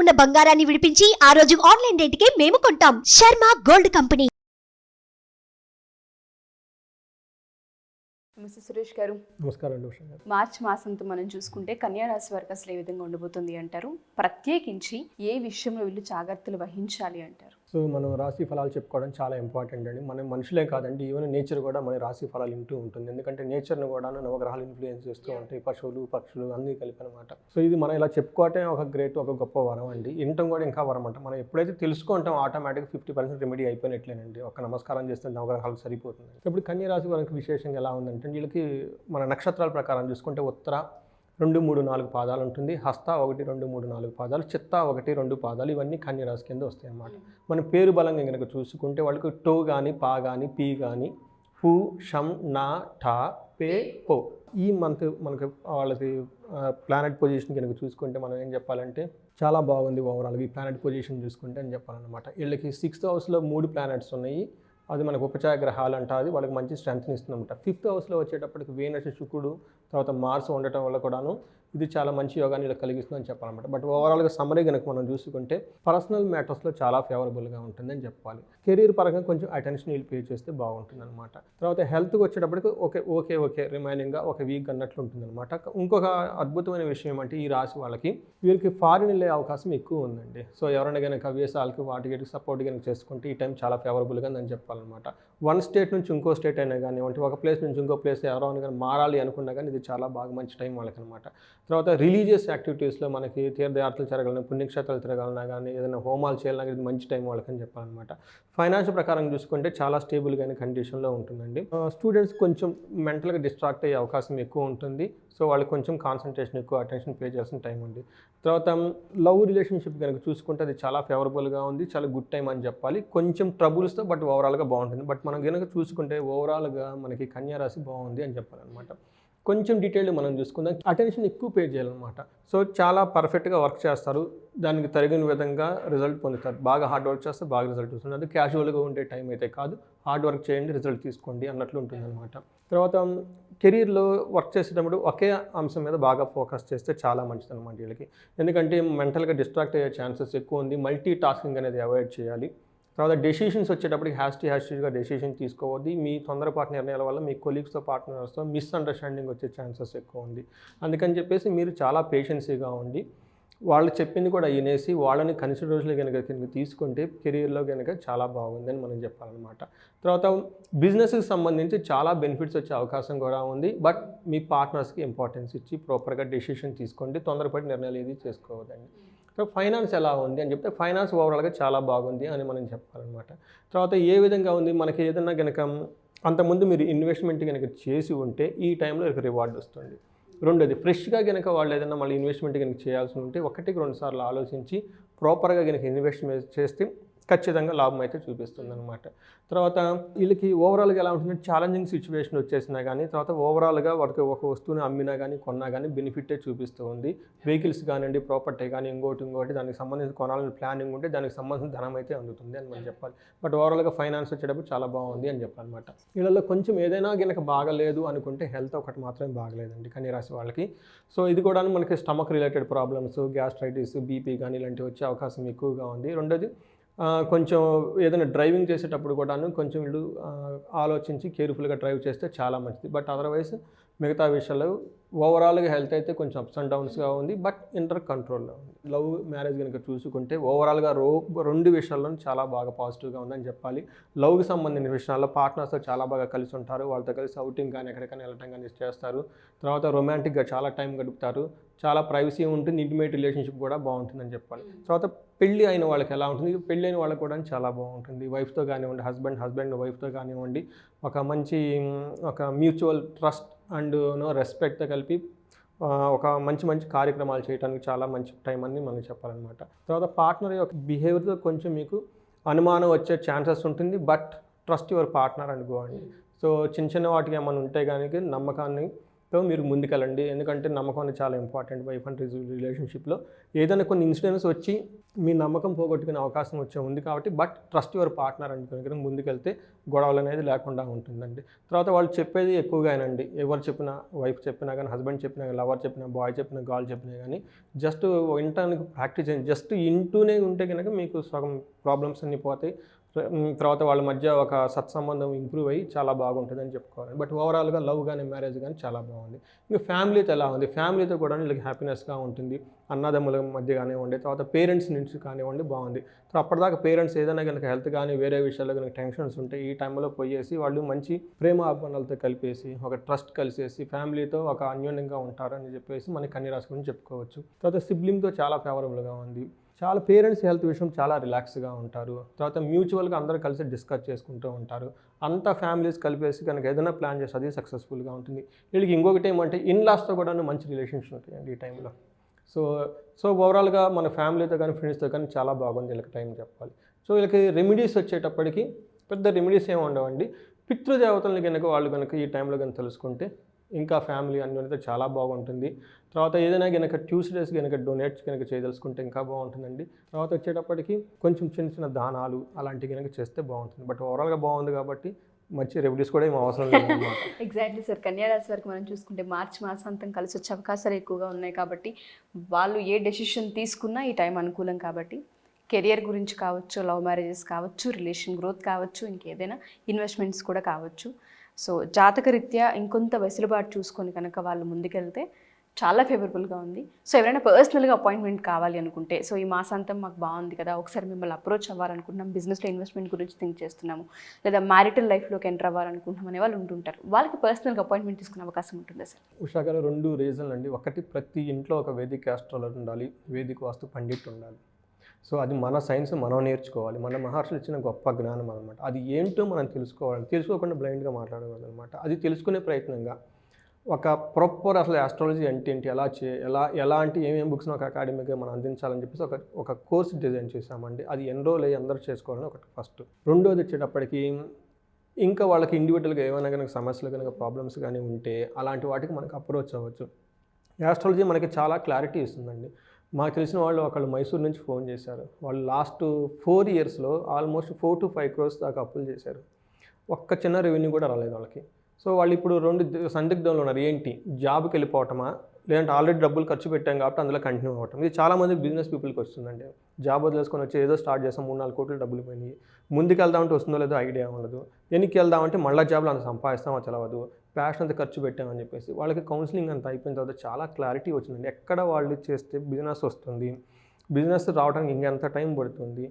ఉన్న బంగారాన్ని విడిపించి ఆ రోజు ఆన్లైన్ రేటుకే మేము కొంటాం. Sharma gold company. Mister Suresh గారు నమస్కారం అండి ఉషా గారు. మార్చ్ మాసంతో మనం చూసుకుంటే కన్యా రాశి వారికి అసలు ఏ విధంగా ఉండబోతుంది అంటారు? ప్రత్యేకించి ఏ విషయంలో వీళ్ళు జాగ్రత్తలు వహించాలి అంటారు? సో మనం రాశి ఫలాలు చెప్పుకోవడం చాలా ఇంపార్టెంట్ అండి. మన మనుషులే కాదండి ఈవెన్ నేచర్ కూడా మన రాశి ఫలాలు వింటూ ఉంటుంది. ఎందుకంటే నేచర్ను కూడా నవగ్రహాలు ఇన్ఫ్లుయెన్స్ చేస్తూ ఉంటాయి. పశువులు పక్షులు అన్నీ కలిపి అనమాట సో ఇది మనం ఇలా చెప్పుకోవటం ఒక గ్రేట్ ఒక గొప్ప వరం అండి. వినటం కూడా ఇంకా వరం అంట. మనం ఎప్పుడైతే తెలుసుకుంటాం ఆటోమేటిక్ ఫిఫ్టీ పర్సెంట్ రెమెడీ అయిపోయినట్లేనండి. ఒక నమస్కారం చేస్తే నవగ్రహాలు సరిపోతుంది. ఇప్పుడు కన్య రాశి వారికి విశేషంగా ఎలా ఉందంటే వీళ్ళకి మన నక్షత్రాల ప్రకారం చూసుకుంటే ఉత్తర రెండు మూడు నాలుగు పాదాలు ఉంటుంది. హస్త ఒకటి రెండు మూడు నాలుగు పాదాలు. చిత్త ఒకటి రెండు పాదాలు. ఇవన్నీ కన్యరాశి కింద వస్తాయి అన్నమాట మన పేరు బలంగా కనుక చూసుకుంటే వాళ్ళకి టో కానీ పా కానీ పీ కానీ పు షం నా ఠా పే పో. ఈ మంత్ మనకి వాళ్ళకి ప్లానెట్ పొజిషన్ కనుక చూసుకుంటే మనం ఏం చెప్పాలంటే చాలా బాగుంది ఓవరాల్గా ఈ ప్లానెట్ పొజిషన్ చూసుకుంటే అని చెప్పాలన్నమాట. వీళ్ళకి సిక్స్త్ హౌస్లో మూడు ప్లానెట్స్ ఉన్నాయి. అది మనకు ఉపచాయ గ్రహాలు అంట అది వాళ్ళకి మంచి స్ట్రెంత్ని ఇస్తుందన్నమాట. ఫిఫ్త్ హౌస్లో వచ్చేటప్పటికి వేనస్ శుక్రుడు తర్వాత మార్స్ ఉండటం వల్ల కూడాను ఇది చాలా మంచి యోగాన్ని ఇలా కలిగిస్తుందని చెప్పాలన్నమాట. బట్ ఓవరాల్గా సమ్మరీ కనుక మనం చూసుకుంటే పర్సనల్ మ్యాటర్స్లో చాలా ఫేవరబుల్గా ఉంటుందని చెప్పాలి. కెరీర్ పరంగా కొంచెం అటెన్షన్ వీళ్ళు పే చేస్తే బాగుంటుంది అనమాట తర్వాత హెల్త్కి వచ్చేటప్పటికి ఓకే ఓకే ఓకే రిమైనింగ్గా ఒక వీక్ అన్నట్లు ఉంటుంది అనమాట ఇంకొక అద్భుతమైన విషయం అంటే ఈ రాశి వాళ్ళకి వీరికి ఫారిన్ వెళ్ళే అవకాశం ఎక్కువ ఉందండి. సో ఎవరైనా కనుక వ్యాసాలకి వాటికి సపోర్ట్ కనుక చేసుకుంటే ఈ టైం చాలా ఫేవరబుల్గా ఉందని చెప్పాలన్నమాట. వన్ స్టేట్ నుంచి ఇంకో స్టేట్ అయినా కానీ ఒక ప్లేస్ నుంచి ఇంకో ప్లేస్ ఎవరైనా కానీ మారాలి అనుకున్నా కానీ ఇది చాలా బాగా మంచి టైం వాళ్ళకి అనమాట తర్వాత రిలీజియస్ యాక్టివిటీస్లో మనకి తీర్థయాత్రలు జరగాలన్నా పుణ్యక్షేత్రాలు తిరగాలన్నా కానీ ఏదైనా హోమాలు చేయాలన్నా కానీ ఇది మంచి టైం వాళ్ళకని చెప్పాలన్నమాట. ఫైనాన్స్ ప్రకారం చూసుకుంటే చాలా స్టేబుల్గా అయిన కండిషన్లో ఉంటుందండి. స్టూడెంట్స్ కొంచెం మెంటల్గా డిస్ట్రాక్ట్ అయ్యే అవకాశం ఎక్కువ ఉంటుంది. సో వాళ్ళకి కొంచెం కాన్సన్ట్రేషన్ ఎక్కువ అటెన్షన్ పే చేయాల్సిన టైం ఉంది. తర్వాత లవ్ రిలేషన్షిప్ కనుక చూసుకుంటే అది చాలా ఫేవరబుల్గా ఉంది. చాలా గుడ్ టైం అని చెప్పాలి. కొంచెం ట్రబుల్స్తో బట్ ఓవరాల్గా బాగుంటుంది. బట్ మనం కనుక చూసుకుంటే ఓవరాల్గా మనకి కన్యారాశి బాగుంది అని చెప్పాలన్నమాట. కొంచెం డీటెయిల్ మనం చూసుకుందాం. అటెన్షన్ ఎక్కువ పే చేయాలన్నమాట. సో చాలా పర్ఫెక్ట్గా వర్క్ చేస్తారు. దానికి తగిన విధంగా రిజల్ట్ పొందుతారు. బాగా హార్డ్ వర్క్ చేస్తే బాగా రిజల్ట్ వస్తుంది. అది క్యాజువల్గా ఉండే టైం అయితే కాదు. హార్డ్ వర్క్ చేయండి రిజల్ట్ తీసుకోండి అన్నట్లు ఉంటుందన్నమాట. తర్వాత కెరీర్లో వర్క్ చేసేటప్పుడు ఒకే అంశం మీద బాగా ఫోకస్ చేస్తే చాలా మంచిది అనమాట వీళ్ళకి. ఎందుకంటే మెంటల్గా డిస్ట్రాక్ట్ అయ్యే ఛాన్సెస్ ఎక్కువ ఉంది. మల్టీ టాస్కింగ్ అనేది అవాయిడ్ చేయాలి. తర్వాత డెసిషన్స్ వచ్చేటప్పటికి హ్యాస్టీ హ్యాస్టీగా డెసిషన్ తీసుకోవద్దు. మీ తొందరపాటు నిర్ణయాల వల్ల మీ కొలీగ్స్తో పార్ట్నర్స్తో మిస్అండర్స్టాండింగ్ వచ్చే ఛాన్సెస్ ఎక్కువ ఉంది. అందుకని చెప్పేసి మీరు చాలా పేషెన్సీగా ఉండి వాళ్ళు చెప్పింది కూడా వినేసి వాళ్ళని కన్సిడరేషన్లో కనుక కనుక తీసుకుంటే కెరీర్లో కనుక చాలా బాగుందని మనం చెప్పాలన్నమాట. తర్వాత బిజినెస్కి సంబంధించి చాలా బెనిఫిట్స్ వచ్చే అవకాశం కూడా ఉంది. బట్ మీ పార్ట్నర్స్కి ఇంపార్టెన్స్ ఇచ్చి ప్రాపర్గా డెసిషన్ తీసుకోండి. తొందరపడి నిర్ణయాలు ఏది చేసుకోవద్దండి. సో ఫైనాన్స్ ఎలా ఉంది అని చెప్తే ఫైనాన్స్ ఓవరాల్గా చాలా బాగుంది అని మనం చెప్పాలన్నమాట. తర్వాత ఏ విధంగా ఉంది? మనకి ఏదైనా కనుక అంతకుముందు మీరు ఇన్వెస్ట్మెంట్ కనుక చేసి ఉంటే ఈ టైంలో రివార్డ్ వస్తుంది. రెండోది ఫ్రెష్గా కనుక వాళ్ళు ఏదైనా మళ్ళీ ఇన్వెస్ట్మెంట్ కనుక చేయాల్సి ఉంటే ఒకటికి రెండు సార్లు ఆలోచించి ప్రాపర్గా కనుక ఇన్వెస్ట్మెంట్ చేస్తే ఖచ్చితంగా లాభం అయితే చూపిస్తుంది అనమాట తర్వాత వీళ్ళకి ఓవరాల్గా ఎలా ఉంటుందంటే ఛాలెంజింగ్ సిచ్యువేషన్ వచ్చేసినా కానీ తర్వాత ఓవరాల్గా వాటికి ఒక వస్తువుని అమ్మినా కానీ కొన్నా కానీ బెనిఫిటే చూపిస్తూ ఉంది. వెహికల్స్ కానివ్వండి ప్రాపర్టీ కానీ ఇంకోటి ఇంకోటి దానికి సంబంధించి కొనాలని ప్లానింగ్ ఉంటే దానికి సంబంధించిన ధనం అయితే అందుతుంది అని మనం చెప్పాలి. బట్ ఓవరాల్గా ఫైనాన్స్ వచ్చేటప్పుడు చాలా బాగుంది అని చెప్పాలన్నమాట. వీళ్ళలో కొంచెం ఏదైనా కనుక బాగలేదు అనుకుంటే హెల్త్ ఒకటి మాత్రమే బాగలేదండి కానీ రాసి వాళ్ళకి. సో ఇది కూడా మనకి stomach related problems gastritis BP కానీ ఇలాంటివి వచ్చే అవకాశం ఎక్కువగా ఉంది. రెండోది కొంచెం ఏదైనా డ్రైవింగ్ చేసేటప్పుడు కూడాను కొంచెం వీళ్ళు ఆలోచించి కేర్ఫుల్గా డ్రైవ్ చేస్తే చాలా మంచిది. బట్ అదర్వైజ్ మిగతా విషయాలు ఓవరాల్గా హెల్త్ అయితే కొంచెం అప్స్ అండ్ డౌన్స్గా ఉంది బట్ ఇంటర్ కంట్రోల్లో ఉంది. లవ్ మ్యారేజ్ కనుక చూసుకుంటే ఓవరాల్గా రో రెండు విషయాల్లో చాలా బాగా పాజిటివ్గా ఉందని చెప్పాలి. లవ్కి సంబంధించిన విషయాల్లో పార్ట్నర్స్తో చాలా బాగా కలిసి ఉంటారు వాళ్ళతో కలిసి అవుటింగ్ కానీ ఎక్కడికైనా వెళ్ళటం కానీ చేస్తారు. తర్వాత రొమాంటిక్గా చాలా టైం గడుపుతారు చాలా ప్రైవసీ ఉంటుంది ఇంటిమేట్ రిలేషన్షిప్ కూడా బాగుంటుందని చెప్పాలి. తర్వాత పెళ్ళి అయిన వాళ్ళకి ఎలా ఉంటుంది? పెళ్ళి అయిన వాళ్ళకి కూడా చాలా బాగుంటుంది. వైఫ్తో కానివ్వండి హస్బెండ్ హస్బెండ్ వైఫ్తో కానివ్వండి ఒక మంచి ఒక మ్యూచువల్ ట్రస్ట్ అండ్ నో రెస్పెక్ట్తో కలిపి ఒక మంచి మంచి కార్యక్రమాలు చేయడానికి చాలా మంచి టైం అని మనం చెప్పాలన్నమాట. తర్వాత పార్ట్నర్ యొక్క బిహేవియర్తో కొంచెం మీకు అనుమానం వచ్చే ఛాన్సెస్ ఉంటుంది బట్ ట్రస్ట్ యువర్ పార్ట్నర్ అనుకోండి సో చిన్న చిన్న వాటికి ఏమైనా ఉంటే కానీ నమ్మకాన్ని తో మీరు ముందుకెళ్ళండి. ఎందుకంటే నమ్మకం అనేది చాలా ఇంపార్టెంట్ వైఫ్ అండ్ రిలేషన్షిప్లో. ఏదైనా కొన్ని ఇన్సిడెంట్స్ వచ్చి మీ నమ్మకం పోగొట్టుకునే అవకాశం వచ్చే ఉంది కాబట్టి బట్ ట్రస్ట్ యువర్ పార్ట్నర్ అనుకుని కనుక ముందుకెళ్తే గొడవలు అనేది లేకుండా ఉంటుందండి. తర్వాత వాళ్ళు చెప్పేది ఎక్కువగానండి ఎవరు చెప్పినా వైఫ్ చెప్పినా కానీ హస్బెండ్ చెప్పినా కానీ లవర్ చెప్పినా బాయ్ చెప్పినా గాల్ చెప్పినా కానీ జస్ట్ వినటానికి ప్రాక్టీస్ చేయండి. జస్ట్ ఇంటూనే ఉంటే కనుక మీకు సగం ప్రాబ్లమ్స్ అన్నీ పోతాయి. తర్వాత వాళ్ళ మధ్య ఒక సత్సంబంధం ఇంప్రూవ్ అయ్యి చాలా బాగుంటుందని చెప్పుకోవాలి. బట్ ఓవరాల్గా లవ్ కానీ మ్యారేజ్ కానీ చాలా బాగుంది. ఇంకా ఫ్యామిలీతో ఎలా ఉంది? ఫ్యామిలీతో కూడా వీళ్ళకి హ్యాపీనెస్గా ఉంటుంది. అన్నదమ్ముల మధ్య కానివ్వండి తర్వాత పేరెంట్స్ నుంచి కానివ్వండి బాగుంది. తర్వాత అప్పటిదాకా పేరెంట్స్ ఏదైనా కనుక హెల్త్ కానీ వేరే విషయాల్లో కనుక టెన్షన్స్ ఉంటే ఈ టైంలో పోయేసి వాళ్ళు మంచి ప్రేమ అభిమానాలతో కలిపేసి ఒక ట్రస్ట్ కలిసేసి ఫ్యామిలీతో ఒక అన్యోన్యంగా ఉంటారని చెప్పేసి మనకి కన్నీ గురించి చెప్పుకోవచ్చు. తర్వాత సిబ్లింగ్తో చాలా ఫేవరబుల్గా ఉంది. చాలా పేరెంట్స్ హెల్త్ విషయం చాలా రిలాక్స్గా ఉంటారు. తర్వాత మ్యూచువల్గా అందరూ కలిసి డిస్కస్ చేసుకుంటూ ఉంటారు. అంతా ఫ్యామిలీస్ కలిపేసి కనుక ఏదైనా ప్లాన్ చేస్తే అది సక్సెస్ఫుల్గా ఉంటుంది. వీళ్ళకి ఇంకొకటి ఏమంటే ఇన్లాస్తో కూడా మంచి రిలేషన్స్ ఉంటాయండి ఈ టైంలో. సో సో ఓవరాల్గా మన ఫ్యామిలీతో కానీ ఫ్రెండ్స్తో కానీ చాలా బాగుంది వీళ్ళకి టైం చెప్పాలి. సో వీళ్ళకి రెమెడీస్ వచ్చేటప్పటికి పెద్ద రెమెడీస్ ఏమి ఉండవండి. పితృదేవతలను కనుక వాళ్ళు కనుక ఈ టైంలో కనుక తెలుసుకుంటే ఇంకా ఫ్యామిలీ అన్యోన్యత చాలా బాగుంటుంది. తర్వాత ఏదైనా కనుక ట్యూస్డేస్ కనుక డొనేట్స్ కనుక చేయదలుచుకుంటే ఇంకా బాగుంటుందండి. తర్వాత వచ్చేటప్పటికి కొంచెం చిన్న చిన్న దానాలు అలాంటివి కనుక చేస్తే బాగుంటుంది. బట్ ఓవరాల్గా బాగుంది కాబట్టి మంచి రెమెడీస్ కూడా ఏం అవసరం లేదు ఎగ్జాక్ట్లీ సార్ కన్యారాశి వరకు మనం చూసుకుంటే మార్చి మాసాంతం కలిసి వచ్చే అవకాశాలు ఎక్కువగా ఉన్నాయి కాబట్టి వాళ్ళు ఏ డెసిషన్ తీసుకున్నా ఈ టైం అనుకూలం కాబట్టి కెరియర్ గురించి కావచ్చు లవ్ మ్యారేజెస్ కావచ్చు రిలేషన్ గ్రోత్ కావచ్చు ఇంకేదైనా ఇన్వెస్ట్మెంట్స్ కూడా కావచ్చు. సో జాతకరీత్యా ఇంకొంత వెసులుబాటు చూసుకొని కనుక వాళ్ళు ముందుకెళ్తే చాలా ఫేవరబుల్గా ఉంది. సో ఎవరైనా పర్సనల్గా అపాయింట్మెంట్ కావాలి అనుకుంటే సో ఈ మాసాంతం మాకు బాగుంది కదా ఒకసారి మిమ్మల్ని అప్రోచ్ అవ్వాలనుకుంటున్నాం బిజినెస్లో ఇన్వెస్ట్మెంట్ గురించి థింక్ చేస్తున్నాము లేదా మ్యారిటల్ లైఫ్లోకి ఎంటర్ అవ్వాలనుకుంటున్నాం అనే వాళ్ళు ఉంటుంటారు. వాళ్ళకి పర్సనల్గా అపాయింట్మెంట్ తీసుకునే అవకాశం ఉంటుందా సార్? ఉషాగారు రెండు రీజన్లు అండి ఒకటి ప్రతి ఇంట్లో ఒక వేదిక ఆస్ట్రాలర్ ఉండాలి వేదిక వాస్తు పండిట్ ఉండాలి. సో అది మన సైన్స్ మనం నేర్చుకోవాలి. మన మహర్షులు ఇచ్చిన గొప్ప జ్ఞానం అనమాట అది ఏంటో మనం తెలుసుకోవాలి. తెలుసుకోకుండా బ్లైండ్గా మాట్లాడకూడదు అనమాట అది తెలుసుకునే ప్రయత్నంగా ఒక ప్రాపర్ అసలు ఆస్ట్రాలజీ అంటే ఏంటి? ఎలా చే ఎలా ఎలాంటి ఏమేమి బుక్స్ ఒక అకాడమీగా మనం అందించాలని చెప్పేసి ఒక ఒక కోర్స్ డిజైన్ చేసామండి అది ఎన్రోల్ అయ్యి అందరూ చేసుకోవాలని ఒకటి ఫస్ట్ రెండోది వచ్చేటప్పటికి ఇంకా వాళ్ళకి ఇండివిజువల్గా ఏమైనా కనుక సమస్యలు కనుక ప్రాబ్లమ్స్ కానీ ఉంటే అలాంటి వాటికి మనకు అప్రోచ్ అవ్వచ్చు. యాస్ట్రాలజీ మనకి చాలా క్లారిటీ ఇస్తుందండి. మాకు తెలిసిన వాళ్ళు ఒకళ్ళు మైసూర్ నుంచి ఫోన్ చేశారు. వాళ్ళు లాస్ట్ ఫోర్ ఇయర్స్లో almost four to five crores దాకా అప్పులు చేశారు. ఒక్క చిన్న రెవెన్యూ కూడా రాలేదు వాళ్ళకి. సో వాళ్ళు ఇప్పుడు రెండు సందిగ్ధంలో ఉన్నారు. ఏంటి? జాబ్కి వెళ్ళిపోవటమా? లేదంటే ఆల్రెడీ డబ్బులు ఖర్చు పెట్టాం కాబట్టి అందులో కంటిన్యూ అవ్వటం ఇది చాలామంది బిజినెస్ పీపుల్కి వస్తుందండి. జాబ్ వదిలేసుకొని వచ్చి ఏదో స్టార్ట్ చేస్తాం. మూడు నాలుగు కోట్లు డబ్బులు పోయినాయి. ముందుకు వెళ్దామంటే వస్తుందో లేదో ఐడియా ఉండదు. వెనక్కి వెళ్దామంటే మళ్ళీ జాబ్లో అంత సంపాదిస్తామో? తెలవదు ప్యాషన్ అంత ఖర్చు పెట్టామని చెప్పేసి వాళ్ళకి కౌన్సిలింగ్ అంత అయిపోయిన తర్వాత చాలా క్లారిటీ వచ్చిందండి. ఎక్కడ వాళ్ళు చేస్తే బిజినెస్ వస్తుంది బిజినెస్ రావడానికి ఇంకెంత టైం పడుతుంది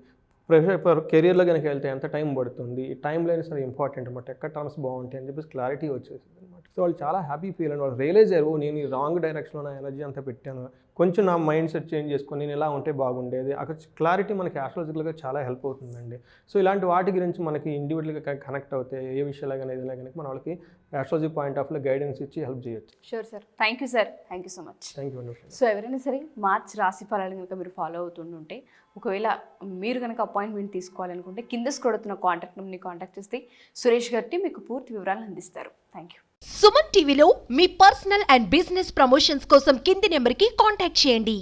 ప్రెషర్ కెరియర్లో కనుక వెళ్తే ఎంత టైం పడుతుంది ఈ టైం లైన్ సరే ఇంపార్టెంట్ అనమాట ఎక్కడ టర్మ్స్ బాగుంటాయి అని చెప్పేసి క్లారిటీ వచ్చేసింది అనమాట సో వాళ్ళు చాలా హ్యాపీ ఫీల్ అండ్. వాళ్ళు రియలైజ్ అయ్యారు నేను ఈ రాంగ్ డైరెక్షన్లో నా ఎనర్జీ అంతా పెట్టాను. కొంచెం నా మైండ్ సెట్ చేంజ్ చేసుకొని నేను ఇలా ఉంటే బాగుండేది. అక్కడ క్లారిటీ మనకి ఆస్ట్రాలజికల్గా చాలా హెల్ప్ అవుతుందండి. సో ఇలాంటి వాటి గురించి మనకి ఇండివిజువల్గా కనెక్ట్ అవుతాయి ఏ విషయాలు కానీ ఏదైనా కనుక మన వాళ్ళకి ఆస్ట్రాలజీ పాయింట్ ఆఫ్లో గైడెన్స్ ఇచ్చి హెల్ప్ చేయొచ్చు. Sure sir thank you sir thank you so much thank you so ఎవరైనా సరే మార్చ్ రాశి ఫలాలు కనుక మీరు ఫాలో అవుతుంటుంటే ఒకవేళ మీరు కనుక అపాయింట్మెంట్ తీసుకోవాలనుకుంటే కింద స్క్రోడుతున్న కాంటాక్ట్ నెంబర్ని కాంటాక్ట్ చేస్తే సురేష్ గారికి మీకు పూర్తి వివరాలు అందిస్తారు. థ్యాంక్ యూ సుమన్ టీవీలో మీ పర్సనల్ అండ్ బిజినెస్ ప్రమోషన్స్ కోసం కింది నెంబర్కి కాంటాక్ట్ చేయండి.